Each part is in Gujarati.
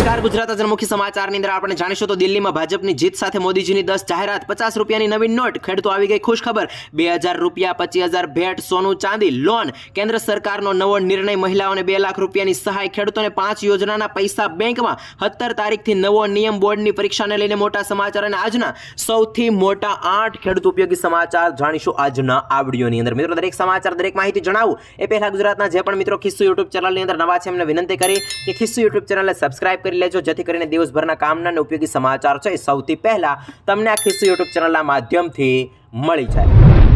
નમસ્કાર. ગુજરાત આજના મુખ્ય સમાચારની અંદર આપણે જાણીશું તો દિલ્હીમાં ભાજપની જીત સાથે મોદીજીની દસ જાહેરાત, પચાસ રૂપિયાની નવી નોટ, ખેડૂતો આવી ગઈ ખુશ ખબર બે હજાર રૂપિયા, પચીસ હજાર ભેટ, સોનું ચાંદી, લોન. કેન્દ્ર સરકારનો નવો નિર્ણય, મહિલાઓને બે લાખ રૂપિયાની સહાય, ખેડૂતોને પાંચ યોજનાના પૈસા બેંકમાં. સત્તર તારીખથી નવો નિયમ બોર્ડની પરીક્ષાને લઈને મોટા સમાચાર અને આજના સૌથી મોટા આઠ ખેડૂત ઉપયોગી સમાચાર જાણીશું આજના આ વિડીયોની અંદર. મિત્રો, દરેક સમાચાર, દરેક માહિતી જણાવું. એ પહેલા ગુજરાતના જે પણ મિત્રો ખિસ્સુ યુટ્યુબ ચેનલની અંદર નવા છે એમને વિનંતી કરી કે ખિસ્સુ યુટ્યુબ ચેનલને સબસ્ક્રાઇબ કરી લેજો, જેથી કરીને દિવસભરના કામના અને ઉપયોગી સમાચાર છે એ સૌથી પહેલા તમને આ ખિસ્સુ યુટ્યુબ ચેનલના માધ્યમથી મળી જાય.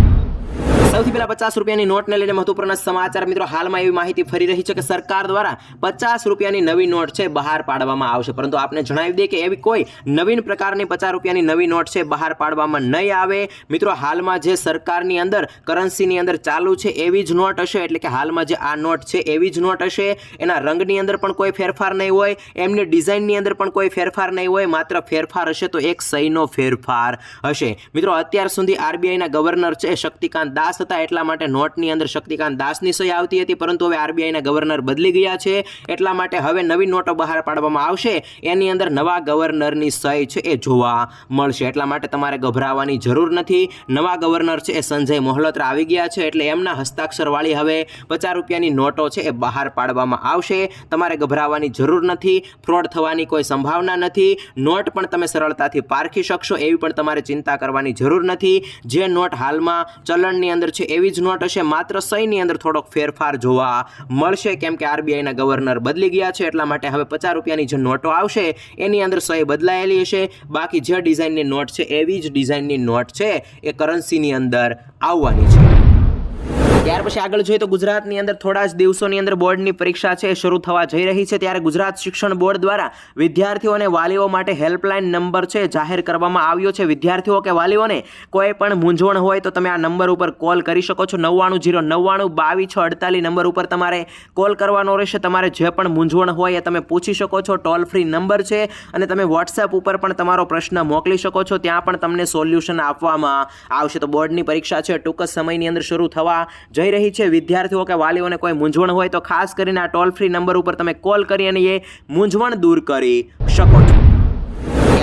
સૌથી પહેલા પચાસ રૂપિયાની નોટને લઈને મહત્વપૂર્ણ સમાચાર મિત્રો, હાલમાં એવી માહિતી ફરી રહી છે કે સરકાર દ્વારા પચાસ રૂપિયાની નવી નોટ છે બહાર પાડવામાં આવશે. પરંતુ આપને જણાવી દઈએ કે એવી કોઈ નવીન પ્રકારની પચાસ રૂપિયાની નવી નોટ છે બહાર પાડવામાં નહીં આવે. મિત્રો, હાલમાં જે સરકારની અંદર, કરન્સીની અંદર ચાલુ છે એવી જ નોટ હશે. એટલે કે હાલમાં જે આ નોટ છે એવી જ નોટ હશે. એના રંગની અંદર પણ કોઈ ફેરફાર નહીં હોય. એમની ડિઝાઇનની અંદર પણ કોઈ ફેરફાર નહીં હોય. માત્ર ફેરફાર હશે તો એક સહીનો ફેરફાર હશે. મિત્રો, અત્યાર સુધી આરબીઆઈના ગવર્નર છે શક્તિકાંત દાસ હતા એટલા માટે નોટની અંદર શક્તિકાંત દાસની સહી આવતી હતી, પરંતુ હવે આરબીઆઈના ગવર્નર બદલી ગયા છે. એટલા માટે હવે નવી નોટો બહાર પાડવામાં આવશે. એની અંદર નવા ગવર્નરની સહી છે એ જોવા મળશે. એટલા માટે તમારે ગભરાવાની જરૂર નથી. નવા ગવર્નર છે એ સંજય મોહલોત્રા આવી ગયા છે, એટલે એમના હસ્તાક્ષરવાળી હવે પચાસ રૂપિયાની નોટો છે એ બહાર પાડવામાં આવશે. તમારે ગભરાવાની જરૂર નથી. ફ્રોડ થવાની કોઈ સંભાવના નથી. નોટ પણ તમે સરળતાથી પારખી શકશો, એવી પણ તમારે ચિંતા કરવાની જરૂર નથી. જે નોટ હાલમાં ચલણની અંદર છે એવી જ નોટ હશે. માત્ર સહીની અંદર થોડોક ફેરફાર જોવા મળશે. કેમ કે આરબીઆઈના ગવર્નર બદલી ગયા છે, એટલા માટે હવે પચાસ રૂપિયાની જે નોટો આવશે, એની અંદર સહી બદલાયેલી હશે. બાકી જે ડિઝાઇનની નોટ છે, એવી જ ડિઝાઇનની નોટ છે, એ કરન્સીની અંદર આવવાની છે. ત્યાર પછી આગળ જોઈએ તો ગુજરાતની અંદર થોડા જ દિવસોની અંદર બોર્ડની પરીક્ષા છે, શરૂ થવા જઈ રહી છે. ત્યારે ગુજરાત શિક્ષણ બોર્ડ દ્વારા વિદ્યાર્થીઓ અને વાલીઓ માટે હેલ્પલાઇન નંબર છે, જાહેર કરવામાં આવ્યો છે. વિદ્યાર્થીઓ કે વાલીઓને કોઈ પણ મૂંઝવણ હોય તો તમે આ નંબર ઉપર કોલ કરી શકો છો. નવ્વાણું જીરો નવ્વાણું બાવીસ છ અડતાલીસ નંબર ઉપર તમારે કોલ કરવાનો રહેશે. તમારે જે પણ મૂંઝવણ હોય એ તમે પૂછી શકો છો. ટોલ ફ્રી નંબર છે અને તમે વોટ્સએપ ઉપર પણ તમારો પ્રશ્ન મોકલી શકો છો. ત્યાં પણ તમને સોલ્યુશન આપવામાં આવશે. તો બોર્ડની પરીક્ષા છે. ટૂંક જ સમયની અંદર શરૂ થવા જઈ રહી છે. વિદ્યાર્થીઓ કે વાલીઓને કોઈ મૂંઝવણ હોય તો ખાસ કરીને આ ટોલ ફ્રી નંબર ઉપર તમે કોલ કરી અને એ મૂંઝવણ દૂર કરી શકો છો.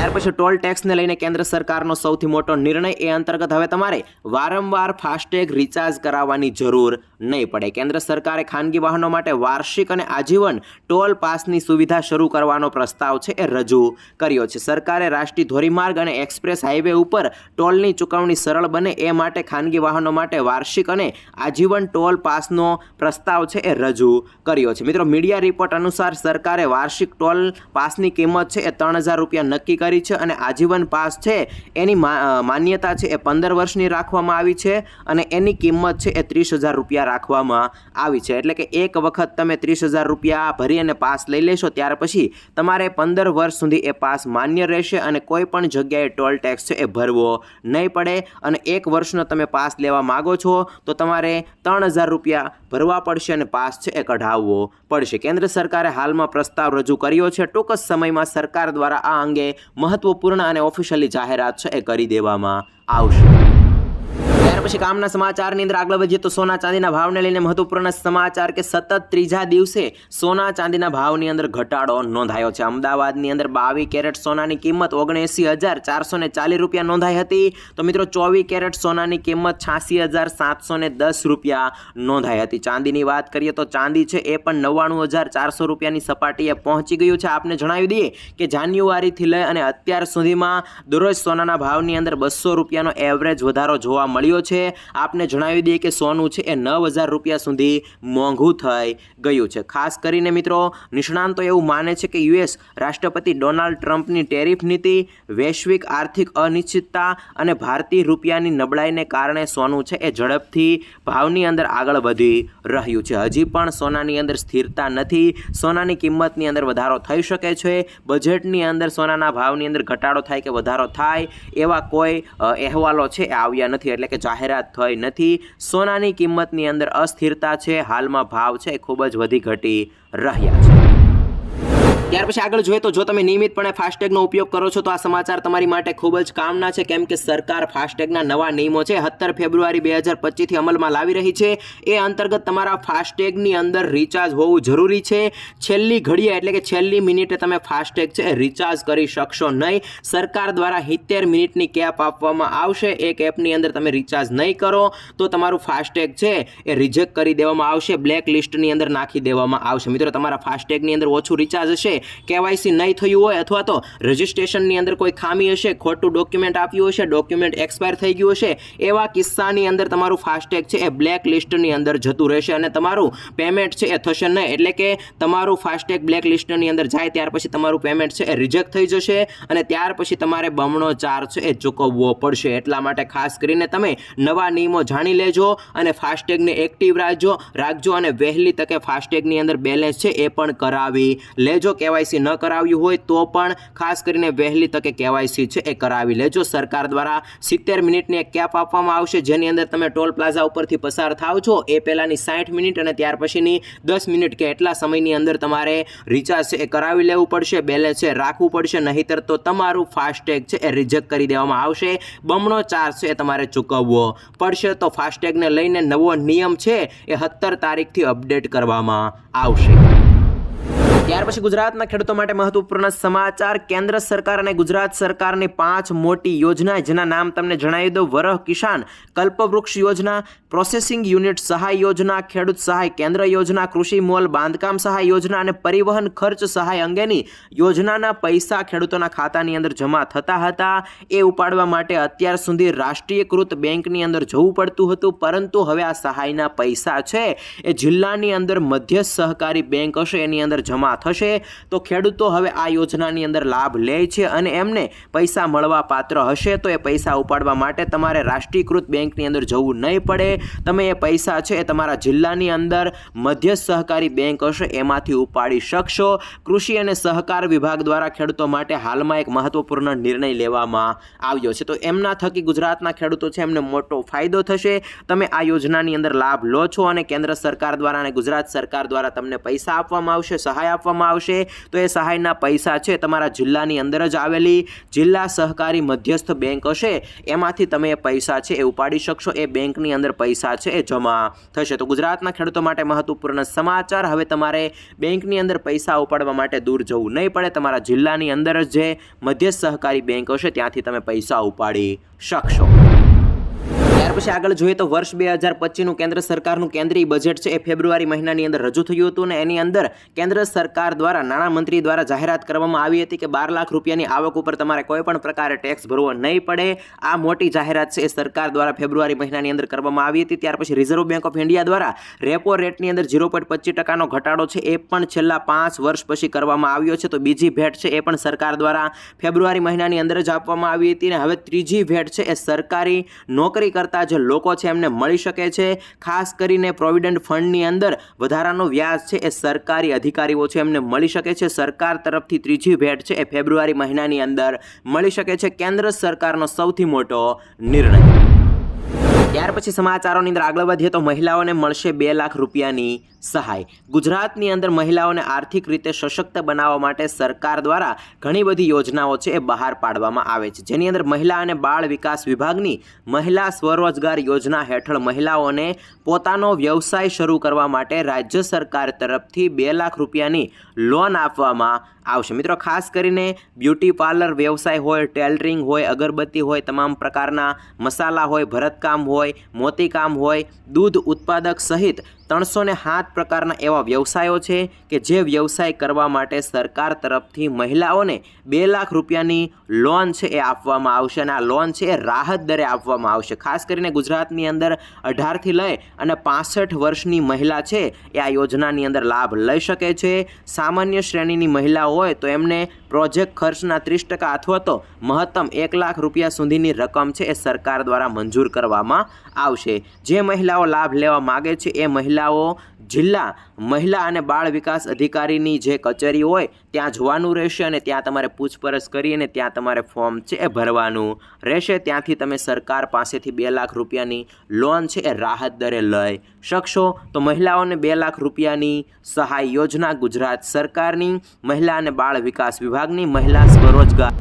ત્યાર પછી ટોલ ટેક્સને લઈને કેન્દ્ર સરકારનો સૌથી મોટો નિર્ણય એ અંતર્ગત હવે તમારે વારંવાર ફાસ્ટેગ રિચાર્જ કરાવવાની જરૂર નહીં પડે. કેન્દ્ર સરકારે ખાનગી વાહનો માટે વાર્ષિક અને આજીવન ટોલ પાસની સુવિધા શરૂ કરવાનો પ્રસ્તાવ છે એ રજૂ કર્યો છે. સરકારે રાષ્ટ્રીય ધોરીમાર્ગ અને એક્સપ્રેસ હાઈવે ઉપર ટોલની ચૂકવણી સરળ બને એ માટે ખાનગી વાહનો માટે વાર્ષિક અને આજીવન ટોલ પાસનો પ્રસ્તાવ છે એ રજૂ કર્યો છે. મિત્રો, મીડિયા રિપોર્ટ અનુસાર સરકારે વાર્ષિક ટોલ પાસની કિંમત છે એ ત્રણ હજાર રૂપિયા નક્કી કરી છે અને આજીવન પાસ છે, એની માન્યતા છે એ પંદર વર્ષની રાખવામાં આવી છે અને એની કિંમત છે એ ત્રીસ હજાર રૂપિયા રાખવામાં આવી છે. એટલે કે એક વખત તમે ત્રીસ હજાર રૂપિયા ભરી અને પાસ લઈ લેશો, ત્યાર પછી તમારે પંદર વર્ષ સુધી એ પાસ માન્ય રહેશે અને કોઈ પણ જગ્યાએ ટોલ ટેક્સ છે એ ભરવો નહીં પડે. અને એક વર્ષનો તમે પાસ લેવા માગો છો, તો તમારે ત્રણ હજાર રૂપિયા ભરવા પડશે અને પાસ છે એ કઢાવવો પડશે. કેન્દ્ર સરકારે હાલમાં પ્રસ્તાવ રજૂ કર્યો છે. ટૂંક જ સમયમાં સરકાર દ્વારા આ અંગે મહત્વપૂર્ણ અને ઓફિશિયલી જાહેરાત છે એ કરી દેવામાં આવશે. ત્યાર પછી કામના સમાચારની અંદર આગળ વધીએ તો સોના ચાંદીના ભાવને લઈને મહત્વપૂર્ણ સમાચાર કે સતત ત્રીજા દિવસે સોના ચાંદીના ભાવની અંદર ઘટાડો નોંધાયો છે. અમદાવાદની અંદર બાવીસ કેરેટ સોનાની કિંમત ઓગણએંસી હજાર ચારસો ને ચાલીસ રૂપિયા નોંધાઈ હતી. તો મિત્રો, ચોવીસ કેરેટ સોનાની કિંમત છ્યાસી હજાર સાતસો ને દસ રૂપિયા નોંધાઈ હતી. ચાંદીની વાત કરીએ તો ચાંદી છે એ પણ નવ્વાણું હજાર ચારસો રૂપિયાની સપાટીએ પહોંચી ગયું છે. આપને જણાવી દઈએ કે જાન્યુઆરીથી લઈ અને અત્યાર સુધીમાં દરરોજ સોનાના ભાવની અંદર બસો રૂપિયાનો એવરેજ વધારો જોવા મળ્યો છે. આપને જણાવી દઈએ કે સોનું છે એ નવ હજાર રૂપિયા સુધી મોંઘું થઈ ગયું છે. ખાસ કરીને મિત્રો, નિષ્ણાંતો એવું માને છે કે યુએસ રાષ્ટ્રપતિ ડોનાલ્ડ ટ્રમ્પની ટેરિફ નીતિ, વૈશ્વિક આર્થિક અનિશ્ચિતતા અને ભારતીય રૂપિયાની નબળાઈને કારણે સોનું છે એ ઝડપથી ભાવની અંદર આગળ વધી રહ્યું છે. હજી પણ સોનાની અંદર સ્થિરતા નથી. સોનાની કિંમતની અંદર વધારો થઈ શકે છે. બજેટની અંદર સોનાના ભાવની અંદર ઘટાડો થાય કે વધારો થાય એવા કોઈ અહેવાલો છે એ આવ્યા નથી. એટલે કે જાહેરાત થઈ નથી. સોનાની કિંમતની અંદર અસ્થિરતા છે. હાલમાં ભાવ છે ખૂબ જ વધી ઘટી રહ્યા છે. ત્યાર પછી આગળ જોઈએ તો જો તમે નિયમિતપણે ફાસ્ટેગનો ઉપયોગ કરો છો તો આ સમાચાર તમારી માટે ખૂબ જ કામના છે. કેમ કે સરકાર ફાસ્ટેગના નવા નિયમો છે, સત્તર ફેબ્રુઆરી બે હજાર પચીસથી અમલમાં લાવી રહી છે. એ અંતર્ગત તમારા ફાસ્ટેગની અંદર રિચાર્જ હોવું જરૂરી છે. છેલ્લી ઘડીએ એટલે કે છેલ્લી મિનિટે તમે ફાસ્ટેગ છે રિચાર્જ કરી શકશો નહીં. સરકાર દ્વારા સિત્તેર મિનિટની કેપ આપવામાં આવશે. એ કેપની અંદર તમે રિચાર્જ નહીં કરો તો તમારું ફાસ્ટેગ છે એ રિજેક્ટ કરી દેવામાં આવશે. બ્લેક લિસ્ટની અંદર નાખી દેવામાં આવશે. મિત્રો, તમારા ફાસ્ટેગની અંદર ઓછું રિચાર્જ હશે કેવાયસી નહીં થયું હોય અથવા તો રજિસ્ટ્રેશનની અંદર કોઈ ખામી હશે, ખોટું ડોક્યુમેન્ટ આપ્યું હશે, ડોક્યુમેન્ટ એક્સપાયર થઈ ગયું હશે, એવા કિસ્સાની અંદર તમારું ફાસ્ટેગ છે એ બ્લેક લિસ્ટની અંદર જતું રહેશે અને તમારું પેમેન્ટ છે એ થશે નહીં. એટલે કે તમારું ફાસ્ટેગ બ્લેક લિસ્ટની અંદર જાય ત્યાર પછી તમારું પેમેન્ટ છે એ રિજેક્ટ થઈ જશે અને ત્યાર પછી તમારે બમણો ચાર્જ છે એ ચૂકવવો પડશે. એટલા માટે ખાસ કરીને તમે નવા નિયમો જાણી લેજો અને ફાસ્ટેગને એક્ટિવ રાખજો રાખજો અને વહેલી તકે ફાસ્ટેગની અંદર બેલેન્સ છે એ પણ કરાવી લેજો. કેવાયસી ન કરાવ્યું હોય તો પણ ખાસ કરીને વહેલી તકે કેવાયસી છે એ કરાવી લેજો. સરકાર દ્વારા સિત્તેર મિનિટની એક કેપ આપવામાં આવશે, જેની અંદર તમે ટોલ પ્લાઝા ઉપરથી પસાર થાવ છો. એ પહેલાંની સાઠ મિનિટ અને ત્યાર પછીની દસ મિનિટ કે એટલા સમયની અંદર તમારે રિચાર્જ છે એ કરાવી લેવું પડશે, બેલેન્સ છે રાખવું પડશે, નહીંતર તો તમારું ફાસ્ટેગ છે એ રિજેક્ટ કરી દેવામાં આવશે. બમણો ચાર્જ છે એ તમારે ચૂકવવો પડશે. તો ફાસ્ટેગને લઈને નવો નિયમ છે એ સત્તર તારીખથી અપડેટ કરવામાં આવશે. ત્યાર પછી ગુજરાતના ખેડૂતો માટે મહત્વપૂર્ણ સમાચાર, કેન્દ્ર સરકાર અને ગુજરાત સરકારની પાંચ મોટી યોજના જેના નામ તમને જણાવી દો વરહ કિસાન કલ્પવૃક્ષ યોજના, પ્રોસેસિંગ યુનિટ સહાય યોજના, ખેડૂત સહાય કેન્દ્ર યોજના, કૃષિ મોલ બાંધકામ સહાય યોજના અને પરિવહન ખર્ચ સહાય અંગેની યોજનાના પૈસા ખેડૂતોના ખાતાની અંદર જમા થતા હતા. એ ઉપાડવા માટે અત્યાર સુધી રાષ્ટ્રીયકૃત બેંકની અંદર જવું પડતું હતું, પરંતુ હવે આ સહાયના પૈસા છે. એ જિલ્લાની અંદર મધ્ય સહકારી બેંક હશે, એની અંદર જમા થશે, તો ખેડૂતો હવે આ યોજનાની અંદર લાભ લે છે અને એમને પૈસા મળવા પાત્ર હશે, તો એ પૈસા ઉપાડવા માટે તમારે રાષ્ટ્રીયકૃત બેંકની અંદર જવું નહીં પડે. તમે એ પૈસા છે એ તમારા જિલ્લાની અંદર મધ્ય સહકારી બેંક હશે, એમાંથી ઉપાડી શકશો. કૃષિ અને સહકાર વિભાગ દ્વારા ખેડૂતો માટે હાલમાં એક મહત્વપૂર્ણ નિર્ણય લેવામાં આવ્યો છે. તો એમના થકી ગુજરાતના ખેડૂતો છે, એમને મોટો ફાયદો થશે. તમે આ યોજનાની અંદર લાભ લો છો અને કેન્દ્ર સરકાર દ્વારા અને ગુજરાત સરકાર દ્વારા તમને પૈસા આપવામાં આવશે, સહાય આપવામાં આવશે. તો એ સહાયના પૈસા છે તમારા જિલ્લાની અંદર જ આવેલી. જિલ્લા સહકારી મધ્યસ્થ બેંક હશે. એમાંથી તમે એ પૈસા છે એ ઉપાડી શકશો. એ બેંકની અંદર પૈસા છે એ જમા થશે. તો ગુજરાતના ખેડૂતો માટે મહત્વપૂર્ણ સમાચાર. હવે તમારે બેંકની અંદર પૈસા ઉપાડવા માટે દૂર જવું નહીં પડે. તમારા જિલ્લાની અંદર જ જે મધ્યસ્થ સહકારી બેંક હશે ત્યાંથી તમે પૈસા ઉપાડી શકશો. ત્યાર પછી આગળ જોઈએ તો વર્ષ બે હજાર પચીસનું કેન્દ્ર સરકારનું કેન્દ્રીય બજેટ છે એ ફેબ્રુઆરી મહિનાની અંદર રજૂ થયું હતું અને એની અંદર કેન્દ્ર સરકાર દ્વારા નાણામંત્રી દ્વારા જાહેરાત કરવામાં આવી હતી કે બાર લાખ રૂપિયાની આવક ઉપર તમારે કોઈ પણ પ્રકારે ટેક્સ ભરવો નહીં પડે. આ મોટી જાહેરાત છે એ સરકાર દ્વારા ફેબ્રુઆરી મહિનાની અંદર કરવામાં આવી હતી. ત્યાર પછી રિઝર્વ બેંક ઓફ ઇન્ડિયા દ્વારા રેપો રેટની અંદર ઝીરો પોઈન્ટ પચીસ ટકાનો ઘટાડો છે એ પણ છેલ્લા પાંચ વર્ષ પછી કરવામાં આવ્યો છે. તો બીજી ભેટ છે એ પણ સરકાર દ્વારા ફેબ્રુઆરી મહિનાની અંદર જ આપવામાં આવી હતી અને હવે ત્રીજી ભેટ છે એ સરકારી નોકરી કરતા જે લોકો છે એમને મળી શકે છે. ખાસ કરીને પ્રોવિડન્ટ ફંડની અંદર વધારાનો વ્યાજ છે એ સરકારી અધિકારીઓ છે એમને મળી શકે છે. સરકાર તરફથી ત્રીજી ભેટ છે એ ફેબ્રુઆરી મહિનાની અંદર મળી શકે છે. કેન્દ્ર સરકારનો સૌથી મોટો નિર્ણય. ત્યાર પછી સમાચારોની અંદર આગળ વધીએ તો મહિલાઓને મળશે બે લાખ રૂપિયાની સહાય. ગુજરાતની અંદર મહિલાઓને આર્થિક રીતે સશક્ત બનાવવા માટે સરકાર દ્વારા ઘણી બધી યોજનાઓ છે એ બહાર પાડવામાં આવે છે. જેની અંદર મહિલા અને બાળ વિકાસ વિભાગની મહિલા સ્વરોજગાર યોજના હેઠળ મહિલાઓને પોતાનો વ્યવસાય શરૂ કરવા માટે રાજ્ય સરકાર તરફથી બે લાખ રૂપિયાની લોન આપવામાં આવશે. મિત્રો, ખાસ કરીને બ્યુટી પાર્લર વ્યવસાય હોય, ટેલરિંગ હોય, અગરબત્તી હોય, તમામ પ્રકારના મસાલા હોય, ભરતકામ હોય, મોતીકામ હોય, દૂધ ઉત્પાદક સહિત ત્રણસો ને સાત પ્રકારના એવા વ્યવસાયો છે કે જે વ્યવસાય કરવા માટે સરકાર તરફથી મહિલાઓને બે લાખ રૂપિયાની લોન છે એ આપવામાં આવશે અને આ લોન છે એ રાહત દરે આપવામાં આવશે. ખાસ કરીને ગુજરાતની અંદર અઢારથી લઈ અને પાસઠ વર્ષની મહિલા છે એ આ યોજનાની અંદર લાભ લઈ શકે છે. સામાન્ય શ્રેણીની મહિલા હોય તો એમને પ્રોજેક્ટ ખર્ચના ત્રીસ ટકા અથવા તો મહત્તમ એક લાખ રૂપિયા સુધીની રકમ છે એ સરકાર દ્વારા મંજૂર કરવામાં આવશે. જે મહિલાઓ લાભ લેવા માગે છે એ મહિલા મહિલાઓ જિલ્લા મહિલા અને બાળ વિકાસ અધિકારીની જે કચેરી હોય, ત્યાં જવાનું રહેશે અને ત્યાં તમારે પૂછપરછ કરી અને ત્યાં તમારે ફોર્મ છે એ ભરવાનું રહેશે. ત્યાંથી તમે સરકાર પાસેથી બે લાખ રૂપિયાની લોન છે એ રાહત દરે લઈ શકશો. તો મહિલાઓને બે લાખ રૂપિયાની સહાય યોજના ગુજરાત સરકારની, મહિલા અને બાળ વિકાસ વિભાગની, મહિલા સ્વરોજગાર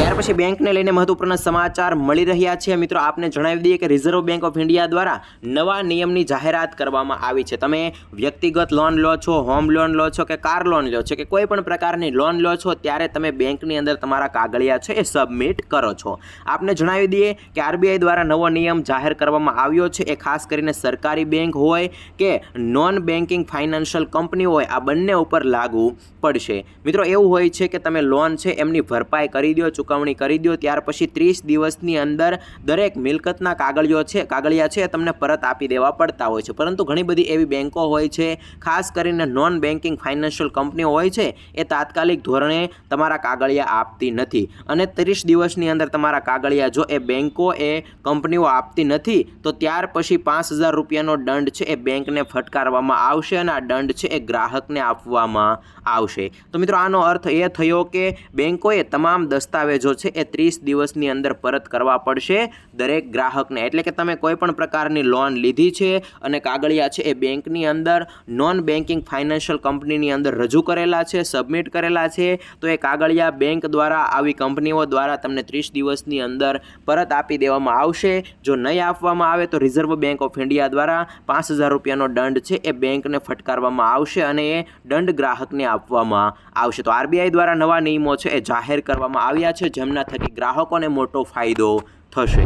ત્યાર પછી બેંકને લઈને મહત્વપૂર્ણ સમાચાર મળી રહ્યા છે. મિત્રો, આપને જણાવી દઈએ કે રિઝર્વ બેંક ઓફ ઇન્ડિયા દ્વારા નવા નિયમની જાહેરાત કરવામાં આવી છે. તમે વ્યક્તિગત લોન લો છો, હોમ લોન લો છો કે કાર લોન લો છો કે કોઈ પણ પ્રકારની લોન લો છો, ત્યારે તમે બેંકની અંદર તમારા કાગળિયા છે એ સબમિટ કરો છો. આપને જણાવી દઈએ કે આરબીઆઈ દ્વારા નવો નિયમ જાહેર કરવામાં આવ્યો છે. એ ખાસ કરીને સરકારી બેંક હોય કે નોન બેન્કિંગ ફાઇનાન્શિયલ કંપની હોય, આ બંને ઉપર લાગુ પડશે. મિત્રો, એવું હોય છે કે તમે લોન છે એમની ભરપાઈ કરી દો ચૂકવણી કરી દો ત્યાર પછી ત્રીસ દિવસની અંદર દરેક મિલકતના કાગળિયો છે, કાગળિયા છે તમને પરત આપી દેવા પડતા હોય છે. પરંતુ ઘણી બધી એવી બેન્કો હોય છે, ખાસ કરીને નોન બેન્કિંગ ફાઇનાન્શિયલ કંપનીઓ હોય છે, એ તાત્કાલિક ધોરણે તમારા કાગળિયા આપતી નથી. અને ત્રીસ દિવસની અંદર તમારા કાગળિયા જો એ બેન્કો એ કંપનીઓ આપતી નથી, તો ત્યાર પછી પાંચ હજાર રૂપિયાનો દંડ છે એ બેંકને ફટકારવામાં આવશે અને આ દંડ છે એ ગ્રાહકને આપવામાં આવશે. તો મિત્રો આનો અર્થ એ થયો કે બેન્કોએ તમામ દસ્તાવેજો છે એ ત્રીસ દિવસની અંદર પરત કરવા પડશે દરેક ગ્રાહકને. એટલે કે તમે કોઈ પણ પ્રકારની લોન લીધી છે અને કાગળિયા છે એ બેંકની અંદર નોન બેન્કિંગ ફાઇનાન્શિયલ કંપનીની અંદર રજૂ કરેલા છે સબમિટ કરેલા છે, તો એ કાગળિયા બેંક દ્વારા આવી કંપનીઓ દ્વારા તમને ત્રીસ દિવસની અંદર પરત આપી દેવામાં આવશે. જો નહીં આપવામાં આવે તો રિઝર્વ બેંક ઓફ ઇન્ડિયા દ્વારા પાંચ હજાર રૂપિયાનો દંડ છે એ બેંકને ફટકારવામાં આવશે અને એ દંડ ગ્રાહકને આપવામાં આવશે. તો આરબીઆઈ દ્વારા નવા નિયમો છે એ જાહેર કરવામાં આવ્યા છે. જેમના થકી ગ્રાહકોને મોટો ફાયદો થશે.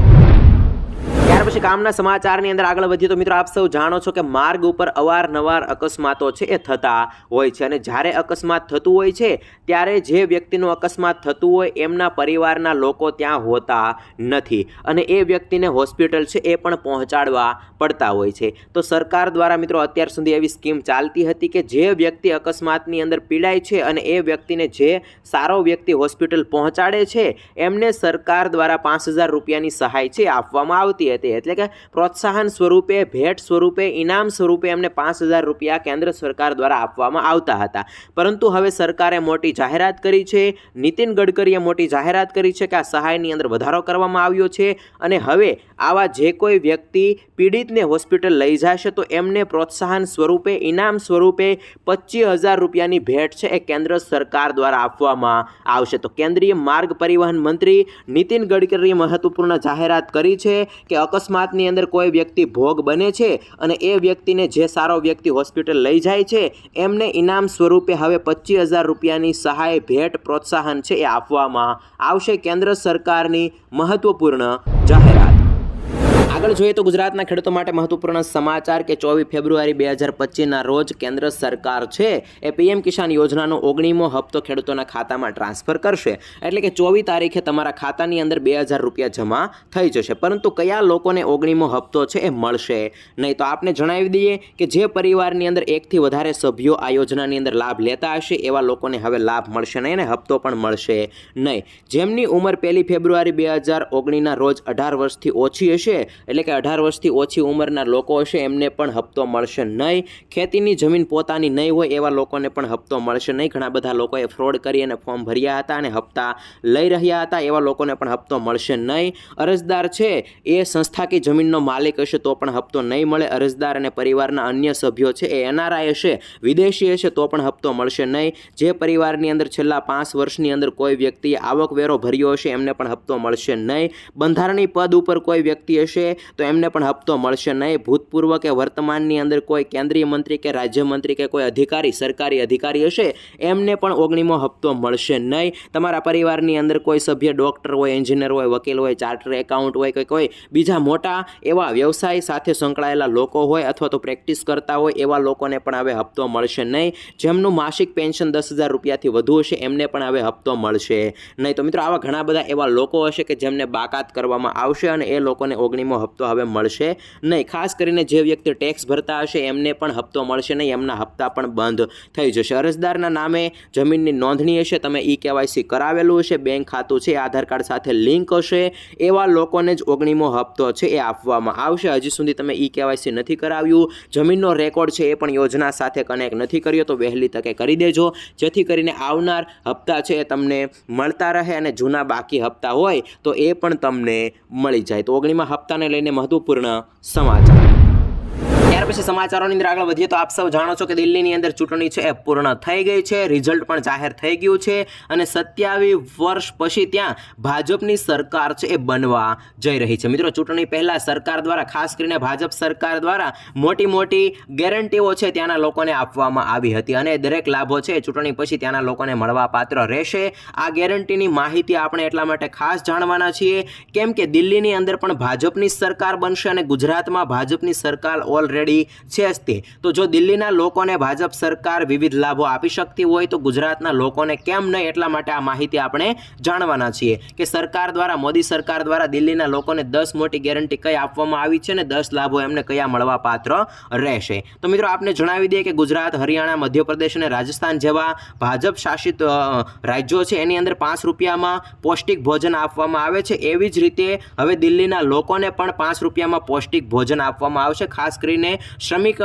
ત્યાર પછી કામના સમાચારની અંદર આગળ વધીએ તો મિત્રો આપ સૌ જાણો છો કે માર્ગ ઉપર અવારનવાર અકસ્માતો છે, એ થતા હોય છે અને જ્યારે અકસ્માત થતું હોય છે, ત્યારે જે વ્યક્તિનું અકસ્માત થતું હોય એમના પરિવારના લોકો ત્યાં હોતા નથી અને એ વ્યક્તિને હોસ્પિટલ છે એ પણ પહોંચાડવા પડતા હોય છે. તો સરકાર દ્વારા મિત્રો અત્યાર સુધી એવી સ્કીમ ચાલતી હતી કે જે વ્યક્તિ અકસ્માતની અંદર પીડાય છે અને એ વ્યક્તિને જે સારો વ્યક્તિ હોસ્પિટલ પહોંચાડે છે, એમને સરકાર દ્વારા પાંચ હજાર રૂપિયાની સહાય છે આપવામાં આવતી હતી. એટલે કે પ્રોત્સાહન સ્વરૂપે, ભેટ સ્વરૂપે, ઇનામ સ્વરૂપે એમને પાંચ હજાર રૂપિયા કેન્દ્ર સરકાર દ્વારા આપવામાં આવતા હતા. પરંતુ હવે સરકારે મોટી જાહેરાત કરી છે. નીતિન ગડકરીએ મોટી જાહેરાત કરી છે કે આ સહાયની અંદર વધારો કરવામાં આવ્યો છે અને હવે આવા જે કોઈ વ્યક્તિ પીડિતને હોસ્પિટલ લઈ જશે તો એમને પ્રોત્સાહન સ્વરૂપે, ઇનામ સ્વરૂપે પચીસ હજાર રૂપિયાની ભેટ છે એ કેન્દ્ર સરકાર દ્વારા આપવામાં આવશે. તો કેન્દ્રીય માર્ગ પરિવહન મંત્રી નીતિન ગડકરીએ મહત્વપૂર્ણ જાહેરાત કરી છે કે અકસ્માતની અંદર કોઈ વ્યક્તિ ભોગ બને છે અને એ વ્યક્તિને જે સારો વ્યક્તિ હોસ્પિટલ લઈ જાય છે, એમને ઇનામ સ્વરૂપે હવે પચીસ હજાર રૂપિયાની સહાય, ભેટ, પ્રોત્સાહન છે એ આપવામાં આવશે. કેન્દ્ર સરકારની મહત્વપૂર્ણ જાહેરાત. આગળ જોઈએ તો ગુજરાતના ખેડૂતો માટે મહત્વપૂર્ણ સમાચાર કે ચોવીસ ફેબ્રુઆરી બે હજાર પચીસના રોજ કેન્દ્ર સરકાર છે એ પીએમ કિસાન યોજનાનો ઓગણીમો હપ્તો ખેડૂતોના ખાતામાં ટ્રાન્સફર કરશે. એટલે કે ચોવીસ તારીખે તમારા ખાતાની અંદર બે હજાર રૂપિયા જમા થઈ જશે. પરંતુ કયા લોકોને ઓગણીમો હપ્તો છે એ મળશે? નહીં તો આપને જણાવી દઈએ કે જે પરિવારની અંદર એકથી વધારે સભ્યો આ યોજનાની અંદર લાભ લેતા હશે, એવા લોકોને હવે લાભ મળશે નહીં અને હપ્તો પણ મળશે નહીં. જેમની ઉંમર પહેલી ફેબ્રુઆરી બે હજાર ઓગણીના રોજ અઢાર વર્ષથી ઓછી હશે એટલે કે અઢાર વર્ષથી ઓછી ઉંમરના લોકો હશે, એમને પણ હપ્તો મળશે નહીં. ખેતીની જમીન પોતાની નહીં હોય એવા લોકોને પણ હપ્તો મળશે નહીં. ઘણા બધા લોકોએ ફ્રોડ કરી અને ફોર્મ ભર્યા હતા અને હપ્તા લઈ રહ્યા હતા, એવા લોકોને પણ હપ્તો મળશે નહીં. અરજદાર છે, એ સંસ્થાકીય જમીનનો માલિક હશે તો પણ હપ્તો નહીં મળે. અરજદાર અને પરિવારના અન્ય સભ્યો છે, એ એનઆરઆઈ હશે, વિદેશી હશે તો પણ હપ્તો મળશે નહીં. જે પરિવારની અંદર છેલ્લા પાંચ વર્ષની અંદર કોઈ વ્યક્તિએ આવકવેરો ભર્યો હશે, એમને પણ હપ્તો મળશે નહીં. બંધારણી પદ ઉપર કોઈ વ્યક્તિ હશે તો એમને પણ હપ્તો મળશે નહીં. ભૂતપૂર્વ કે વર્તમાનની અંદર કોઈ કેન્દ્રીય મંત્રી કે રાજ્યમંત્રી કે કોઈ અધિકારી, સરકારી અધિકારી હશે, એમને પણ ઓગણીમો હપ્તો મળશે નહીં. તમારા પરિવારની અંદર કોઈ સભ્ય, ડૉક્ટર હોય, એન્જિનિયર હોય, વકીલ હોય, ચાર્ટર એકાઉન્ટ હોય કે કોઈ બીજા મોટા એવા વ્યવસાય સાથે સંકળાયેલા લોકો હોય અથવા તો પ્રેક્ટિસ કરતા હોય, એવા લોકોને પણ હવે હપ્તો મળશે નહીં. જેમનું માસિક પેન્શન દસ હજાર રૂપિયાથી વધુ હશે, એમને પણ હવે હપ્તો મળશે નહીં. તો મિત્રો, આવા ઘણા બધા એવા લોકો હશે કે જેમને બાકાત કરવામાં આવશે અને એ લોકોને ઓગણીમો હપ્તો હવે મળશે નહીં. ખાસ કરીને જે વ્યક્તિ ટેક્સ ભરતા હશે, એમને પણ હપ્તો મળશે નહીં. એમના હપ્તા પણ બંધ થઈ જશે. અરજદારના નામે જમીનની નોંધણી હશે. તમે ઈ કેવાયસી કરાવેલું હશે. બેંક ખાતું છે, આધાર કાર્ડ સાથે લિંક હશે. એવા લોકોને જ ઓગણીમો હપ્તો છે એ આપવામાં આવશે. હજી સુધી તમે ઈ કેવાયસી નથી કરાવ્યું. જમીનનો રેકોર્ડ છે એ પણ યોજના સાથે કનેક્ટ નથી કર્યો. તો વહેલી તકે કરી દેજો. જેથી કરીને આવનાર હપ્તા છે એ તમને મળતા રહે અને જૂના બાકી હપ્તા હોય તો એ પણ તમને મળી જાય. તો ઓગણીમાં હપ્તાને લઈને મહત્વપૂર્ણ સમાચાર. ત્યાર પછી સમાચારોની અંદર આગળ વધીએ તો આપ સૌ જાણો છો કે દિલ્હીની અંદર ચૂંટણી છે એ પૂર્ણ થઈ ગઈ છે રિઝલ્ટ પણ જાહેર થઈ ગયું છે અને સત્યાવીસ વર્ષ પછી ત્યાં ભાજપની સરકાર છે એ બનવા જઈ રહી છે. મિત્રો, ચૂંટણી પહેલાં સરકાર દ્વારા, ખાસ કરીને ભાજપ સરકાર દ્વારા મોટી મોટી ગેરંટીઓ છે ત્યાંના લોકોને આપવામાં આવી હતી અને દરેક લાભો છે ચૂંટણી પછી ત્યાંના લોકોને મળવાપાત્ર રહેશે. આ ગેરંટીની માહિતી આપણે એટલા માટે ખાસ જાણવાના છીએ કેમ કે દિલ્હીની અંદર પણ ભાજપની સરકાર બનશે અને ગુજરાતમાં ભાજપની સરકાર ઓલરેડી છે જ તે તો જો દિલ્હીના લોકોને ભાજપ સરકાર વિવિધ લાભો આપી શકતી હોય, તો ગુજરાતના લોકોને કેમ નહીં? એટલા માટે આ માહિતી આપણે જાણવાના છીએ કે સરકાર દ્વારા, મોદી સરકાર દ્વારા દિલ્હીના લોકોને દસ મોટી ગેરંટી કઈ આપવામાં આવી છે ને દસ લાભો એમને કયા મળવા પાત્ર રહેશે? તો મિત્રો, આપને જણાવી દઈએ કે ગુજરાત, હરિયાણા, મધ્યપ્રદેશ અને રાજસ્થાન જેવા ભાજપ શાસિત રાજ્યો છે, એની અંદર પાંચ રૂપિયામાં પૌષ્ટિક ભોજન આપવામાં આવે છે. એવી જ રીતે હવે દિલ્હીના લોકોને પણ પાંચ રૂપિયામાં પૌષ્ટિક ભોજન આપવામાં આવશે, ખાસ કરીને શ્રમિક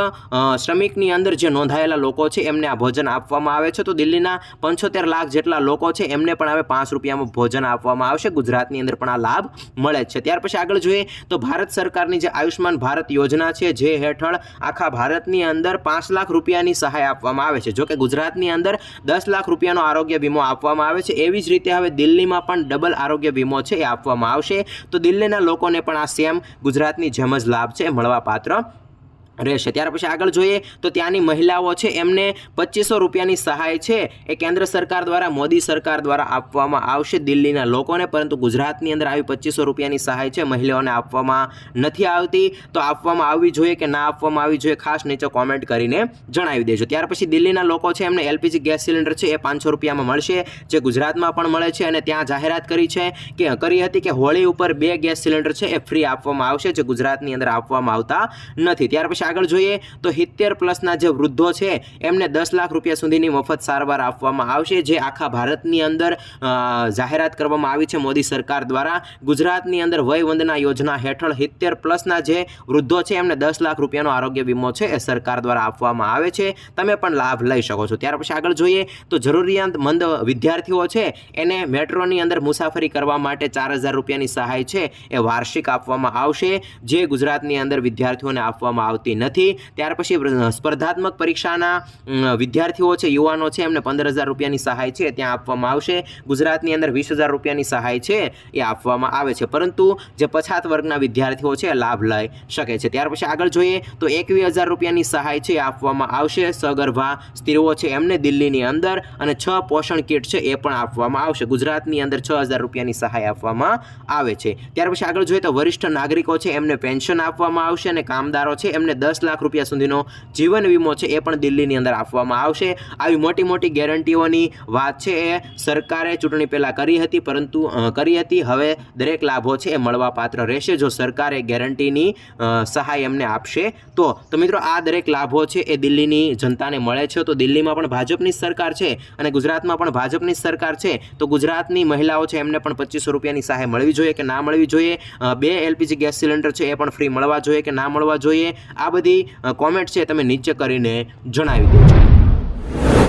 શ્રમિકની અંદર જે નોંધાયેલા લોકો છે, એમને આ ભોજન આપવામાં આવે છે. તો દિલ્હીના પંચોતેર લાખ જેટલા લોકો છે, એમને પણ હવે પાંચ રૂપિયામાં ભોજન આપવામાં આવશે. ગુજરાતની અંદર પણ આ લાભ મળે છે. ત્યાર પછી આગળ જોઈએ તો ભારત સરકારની જે આયુષ્માન ભારત યોજના છે, જે હેઠળ આખા ભારતની અંદર પાંચ લાખ રૂપિયાની સહાય આપવામાં આવે છે. જોકે ગુજરાતની અંદર દસ લાખ રૂપિયાનો આરોગ્ય વીમો આપવામાં આવે છે. એવી જ રીતે હવે દિલ્હીમાં પણ ડબલ આરોગ્ય વીમો છે, એ આપવામાં આવશે. તો દિલ્હીના લોકોને પણ આ સેમ ગુજરાતની જેમ જ લાભ છે એ મળવા પાત્ર રહેશે. ત્યાર પછી આગળ જોઈએ તો ત્યાંની મહિલાઓ છે, એમને પચીસો રૂપિયાની સહાય છે એ કેન્દ્ર સરકાર દ્વારા, મોદી સરકાર દ્વારા આપવામાં આવશે દિલ્હીના લોકોને. પરંતુ ગુજરાતની અંદર આવી પચીસો રૂપિયાની સહાય છે, મહિલાઓને આપવામાં નથી આવતી. તો આપવામાં આવવી જોઈએ કે ના આપવામાં આવવી જોઈએ, ખાસ નીચે કોમેન્ટ કરીને જણાવી દેજો. ત્યાર પછી દિલ્હીના લોકો છે, એમને એલપીજી ગેસ સિલિન્ડર છે, એ પાંચસો રૂપિયામાં મળશે, જે ગુજરાતમાં પણ મળે છે અને ત્યાં જાહેરાત કરી છે કે, કરી હતી કે હોળી ઉપર બે ગેસ સિલિન્ડર છે, એ ફ્રી આપવામાં આવશે, જે ગુજરાતની અંદર આપવામાં આવતા નથી. ત્યાર પછી આગળ જોઈએ તો સિત્તેર પ્લસના જે વૃદ્ધો છે, એમને દસ લાખ રૂપિયા સુધીની મફત સારવાર આપવામાં આવશે, જે આખા ભારતની અંદર જાહેરાત કરવામાં આવી છે મોદી સરકાર દ્વારા. ગુજરાતની અંદર વય વંદના યોજના હેઠળ સિત્તેર પ્લસના જે વૃદ્ધો છે, એમને દસ લાખ રૂપિયાનો આરોગ્ય વીમો છે, એ સરકાર દ્વારા આપવામાં આવે છે. તમે પણ લાભ લઈ શકો છો. ત્યાર પછી આગળ જોઈએ તો જરૂરિયાતમંદ વિદ્યાર્થીઓ છે, એને મેટ્રોની અંદર મુસાફરી કરવા માટે ચાર હજાર રૂપિયાની સહાય છે, એ વાર્ષિક આપવામાં આવશે, જે ગુજરાતની અંદર વિદ્યાર્થીઓને આપવામાં આવતી નથી. ત્યાર પછી સ્પર્ધાત્મક પરીક્ષાના વિદ્યાર્થીઓ છે, યુવાનો છે, એમને પંદર હજાર રૂપિયાની સહાય છે, ત્યાં આપવામાં આવશે. ગુજરાતની અંદર વીસ હજાર રૂપિયાની સહાય છે, એ આપવામાં આવે છે. પરંતુ જે પછાત વર્ગના વિદ્યાર્થીઓ છે લાભ લઈ શકે છે. ત્યાર પછી આગળ જોઈએ તો એકવીસ હજાર રૂપિયાની સહાય છે, એ આપવામાં આવશે. સગર્ભા સ્ત્રીઓ છે, એમને દિલ્હીની અંદર અને છ પોષણ કીટ છે, એ પણ આપવામાં આવશે. ગુજરાતની અંદર છ હજાર રૂપિયાની સહાય આપવામાં આવે છે. ત્યાર પછી આગળ જોઈએ તો વરિષ્ઠ નાગરિકો છે, એમને પેન્શન આપવામાં આવશે અને કામદારો છે, એમને દસ લાખ રૂપિયા સુધીનો જીવન વીમો છે એ પણ દિલ્હીની અંદર આપવામાં આવશે. આવી મોટી મોટી ગેરંટીઓની વાત છે એ સરકારે ચૂંટણી પહેલાં કરી હતી, પરંતુ કરી હતી. હવે દરેક લાભો છે એ મળવા પાત્ર રહેશે. જો સરકારે ગેરંટીની સહાય એમને આપશે, તો તો મિત્રો આ દરેક લાભો છે એ દિલ્હીની જનતાને મળે છે. તો દિલ્હીમાં પણ ભાજપની સરકાર છે અને ગુજરાતમાં પણ ભાજપની સરકાર છે. તો ગુજરાતની મહિલાઓ છે એમને પણ પચીસો રૂપિયાની સહાય મળવી જોઈએ કે ના મળવી જોઈએ? બે એલપીજી ગેસ સિલિન્ડર છે એ પણ ફ્રી મળવા જોઈએ કે ના મળવા જોઈએ? આ બધી કોમેન્ટ છે તમે નીચે કરીને જણાવી દેજો.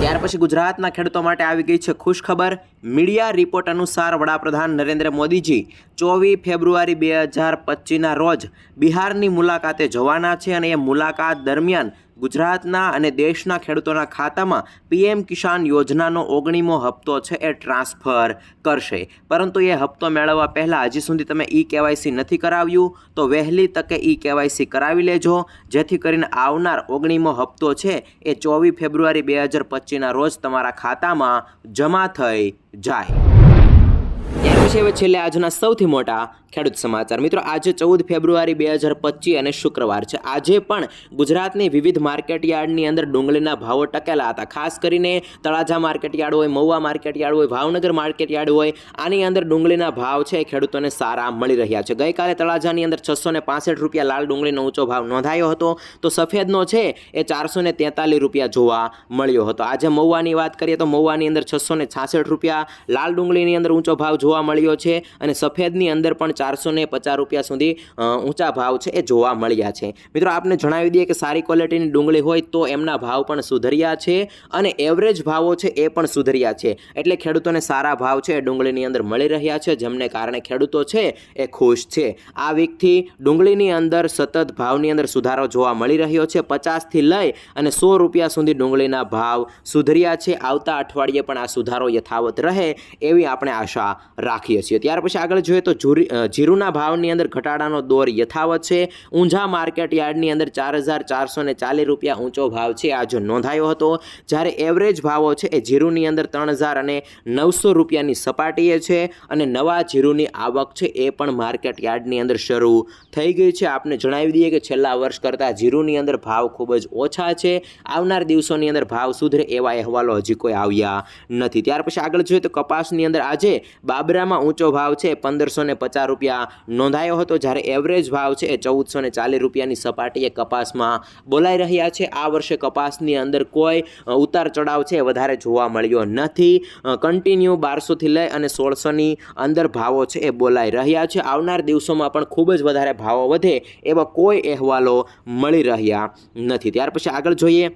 ત્યાર પછી ગુજરાતના ખેડૂતો માટે આવી ગઈ છે ખુશ ખબર મીડિયા રિપોર્ટ અનુસાર વડાપ્રધાન નરેન્દ્ર મોદીજી ચોવીસ ફેબ્રુઆરી બે હજાર પચીસના રોજ બિહારની મુલાકાતે જવાના છે અને એ મુલાકાત દરમિયાન ગુજરાતના અને દેશના ખેડૂતોના ખાતામાં પીએમ કિસાન યોજનાનો ઓગણીમો હપ્તો છે એ ટ્રાન્સફર કરશે. પરંતુ એ હપ્તો મેળવવા પહેલાં હજી સુધી તમે ઈ કેવાયસી નથી કરાવ્યું, તો વહેલી તકે ઈ કેવાયસી કરાવી લેજો. જેથી કરીને આવનાર ઓગણીમો હપ્તો છે એ ચોવીસ ફેબ્રુઆરી બે હજાર પચીસના રોજ તમારા ખાતામાં જમા થઈ જાય. પછી હવે છેલ્લે આજના સૌથી મોટા ખેડૂત સમાચાર. મિત્રો, આજે ચૌદ ફેબ્રુઆરી બે હજાર પચીસ અને શુક્રવાર છે. આજે પણ ગુજરાતની વિવિધ માર્કેટયાર્ડની અંદર ડુંગળીના ભાવો ટકેલા હતા. ખાસ કરીને તળાજા માર્કેટયાર્ડ હોય, મહુવા માર્કેટ યાર્ડ હોય, ભાવનગર માર્કેટ યાર્ડ હોય, આની અંદર ડુંગળીના ભાવ છે ખેડૂતોને સારા મળી રહ્યા છે. ગઈકાલે તળાજાની અંદર છસો ને પાસઠ રૂપિયા લાલ ડુંગળીનો ઊંચો ભાવ નોંધાયો હતો. તો સફેદનો છે એ ચારસો ને તેતાલીસ રૂપિયા જોવા મળ્યો હતો. આજે મહુવાની વાત કરીએ તો મહુવાની અંદર છસો ને છાસઠ રૂપિયા, લાલ ડુંગળીની અંદર ઊંચો ભાવ જોવા મળ્યો છે અને સફેદની અંદર પણ ચારસો ને પચાસ રૂપિયા સુધી ઊંચા ભાવ છે એ જોવા મળ્યા છે. મિત્રો, આપને જણાવી દઈએ કે સારી ક્વોલિટીની ડુંગળી હોય તો એમના ભાવ પણ સુધર્યા છે અને એવરેજ ભાવો છે એ પણ સુધર્યા છે. એટલે ખેડૂતોને સારા ભાવ છે એ ડુંગળીની અંદર મળી રહ્યા છે, જેમને કારણે ખેડૂતો છે એ ખુશ છે. આ વીકથી ડુંગળીની અંદર સતત ભાવની અંદર સુધારો જોવા મળી રહ્યો છે. પચાસથી લઈ અને સો રૂપિયા સુધી ડુંગળીના ભાવ સુધર્યા છે. આવતા અઠવાડિયે પણ આ સુધારો યથાવત રહે એવી આપણે આશા રાખીએ છીએ. ત્યાર પછી આગળ જોઈએ તો જુરી જીરુના ભાવની અંદર ઘટાડાનો દોર યથાવત છે. ઊંઝા માર્કેટ યાર્ડની અંદર ચાર હજાર ચારસો ચાલીસ રૂપિયા ઊંચો ભાવ છે. આજે નોંધાયો હતો, જ્યારે એવરેજ ભાવો છે એ જીરુની અંદર ત્રણ હજાર અને નવસો રૂપિયાની સપાટીએ છે અને નવા જીરુની આવક છે એ પણ માર્કેટ યાર્ડની અંદર શરૂ થઈ ગઈ છે. આપને જણાવી દઈએ કે છેલ્લા વર્ષ કરતાં જીરુની અંદર ભાવ ખૂબ જ ઓછા છે. આવનાર દિવસોની અંદર ભાવ સુધરે એવા અહેવાલો હજી કોઈ આવ્યા નથી. ત્યાર પછી આગળ જોઈએ તો કપાસની અંદર આજે બાબરામાં ઊંચો ભાવ છે, પંદરસો ને પચાસ રૂપિયા નોંધાયો હતો. જ્યારે એવરેજ ભાવ છે એ ચૌદસો ને ચાલીસ રૂપિયાની સપાટીએ કપાસમાં બોલાઈ રહ્યા છે. આ વર્ષે કપાસની અંદર કોઈ ઉતાર ચડાવ છે વધારે જોવા મળ્યો નથી. કન્ટિન્યુ બારસોથી લઈ અને સોળસોની અંદર ભાવો છે એ બોલાઈ રહ્યા છે. આવનાર દિવસોમાં પણ ખૂબ જ વધારે ભાવો વધે એવા કોઈ અહેવાલો મળી રહ્યા નથી. ત્યાર પછી આગળ જોઈએ.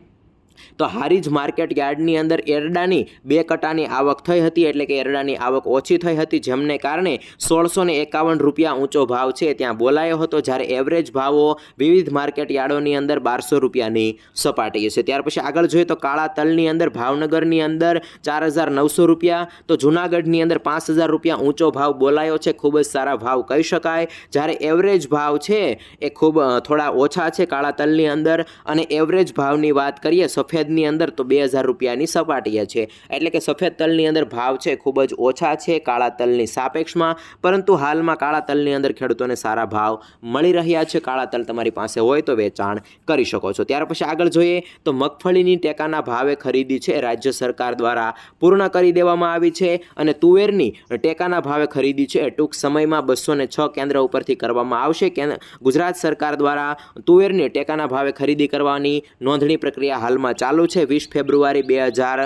તો હારીજ માર્કેટ યાર્ડની અંદર એરડાની બે કટાની આવક થઈ હતી એટલે કે એરડાની આવક ઓછી થઈ હતી, જેમને કારણે સોળસો એકાવન રૂપિયા ઊંચો ભાવ છે ત્યાં બોલાયો હતો, જ્યારે એવરેજ ભાવો વિવિધ માર્કેટ યાર્ડોની અંદર બારસો રૂપિયાની સપાટીએ છે. ત્યાર પછી આગળ જોઈએ તો કાળા તલની અંદર, ભાવનગરની અંદર ચાર હજાર નવસો રૂપિયા, તો જુનાગઢની અંદર પાંચ હજાર રૂપિયા ઊંચો ભાવ બોલાયો છે, ખૂબ જ સારા ભાવ કહી શકાય. જ્યારે એવરેજ ભાવ છે એ ખૂબ થોડા ઓછા છે કાળા તલની અંદર. અને એવરેજ ભાવની વાત કરીએ સફેદની અંદર તો બે હજાર રૂપિયાની સપાટીએ છે. એટલે કે સફેદ તલની અંદર ભાવ છે ખૂબ જ ઓછા છે, કાળા તલની સાપેક્ષમાં. પરંતુ હાલમાં કાળા તલની અંદર ખેડૂતોને સારા ભાવ મળી રહ્યા છે. કાળા તલ તમારી પાસે હોય તો વેચાણ કરી શકો છો. ત્યાર પછી આગળ જોઈએ તો મગફળીની ટેકાના ભાવે ખરીદી છે. રાજ્ય સરકાર દ્વારા પૂર્ણ કરી દેવામાં આવી છે અને તુવેરની ટેકાના ભાવે ખરીદી છે. ટૂંક સમયમાં બસો છ કેન્દ્ર ઉપરથી કરવામાં આવશે. ગુજરાત સરકાર દ્વારા તુવેરની ટેકાના ભાવે ખરીદી કરવાની નોંધણી પ્રક્રિયા હાલમાં ચાલુ છે વીસ ફેબ્રુઆરી બે હજાર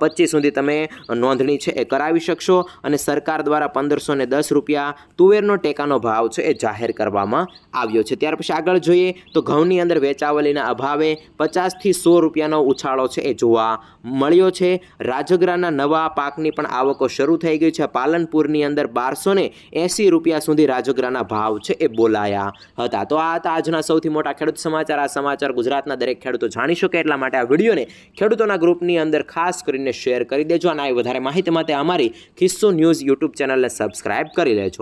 પચીસ સુધી તમે નોંધણી છે એ કરાવી શકશો અને સરકાર દ્વારા પંદરસો ને દસ રૂપિયા તુવેરનો ટેકાનો ભાવ છે એ જાહેર કરવામાં આવ્યો છે. ત્યાર પછી આગળ જોઈએ તો ઘઉંની અંદર વેચાવલીના અભાવે પચાસથી સો રૂપિયાનો ઉછાળો છે એ જોવા મળ્યો છે. રાજગરાના નવા પાકની પણ આવકો શરૂ થઈ ગઈ છે. પાલનપુરની અંદર બારસો ને એંસી રૂપિયા સુધી રાજગરાના ભાવ છે એ બોલાયા હતા. તો આ હતા આજના સૌથી મોટા ખેડૂત સમાચાર. આ સમાચાર ગુજરાતના દરેક ખેડૂતો જાણી શકે એટલા માટે આ વિડીયોને ખેડૂતોના ગ્રુપની અંદર ખાસ કરીને શેર કરી દેજો અને આવી વધારે માહિતી માટે અમારી ખિસ્સો ન્યૂઝ યુટ્યુબ ચેનલને સબસ્ક્રાઇબ કરી લેજો.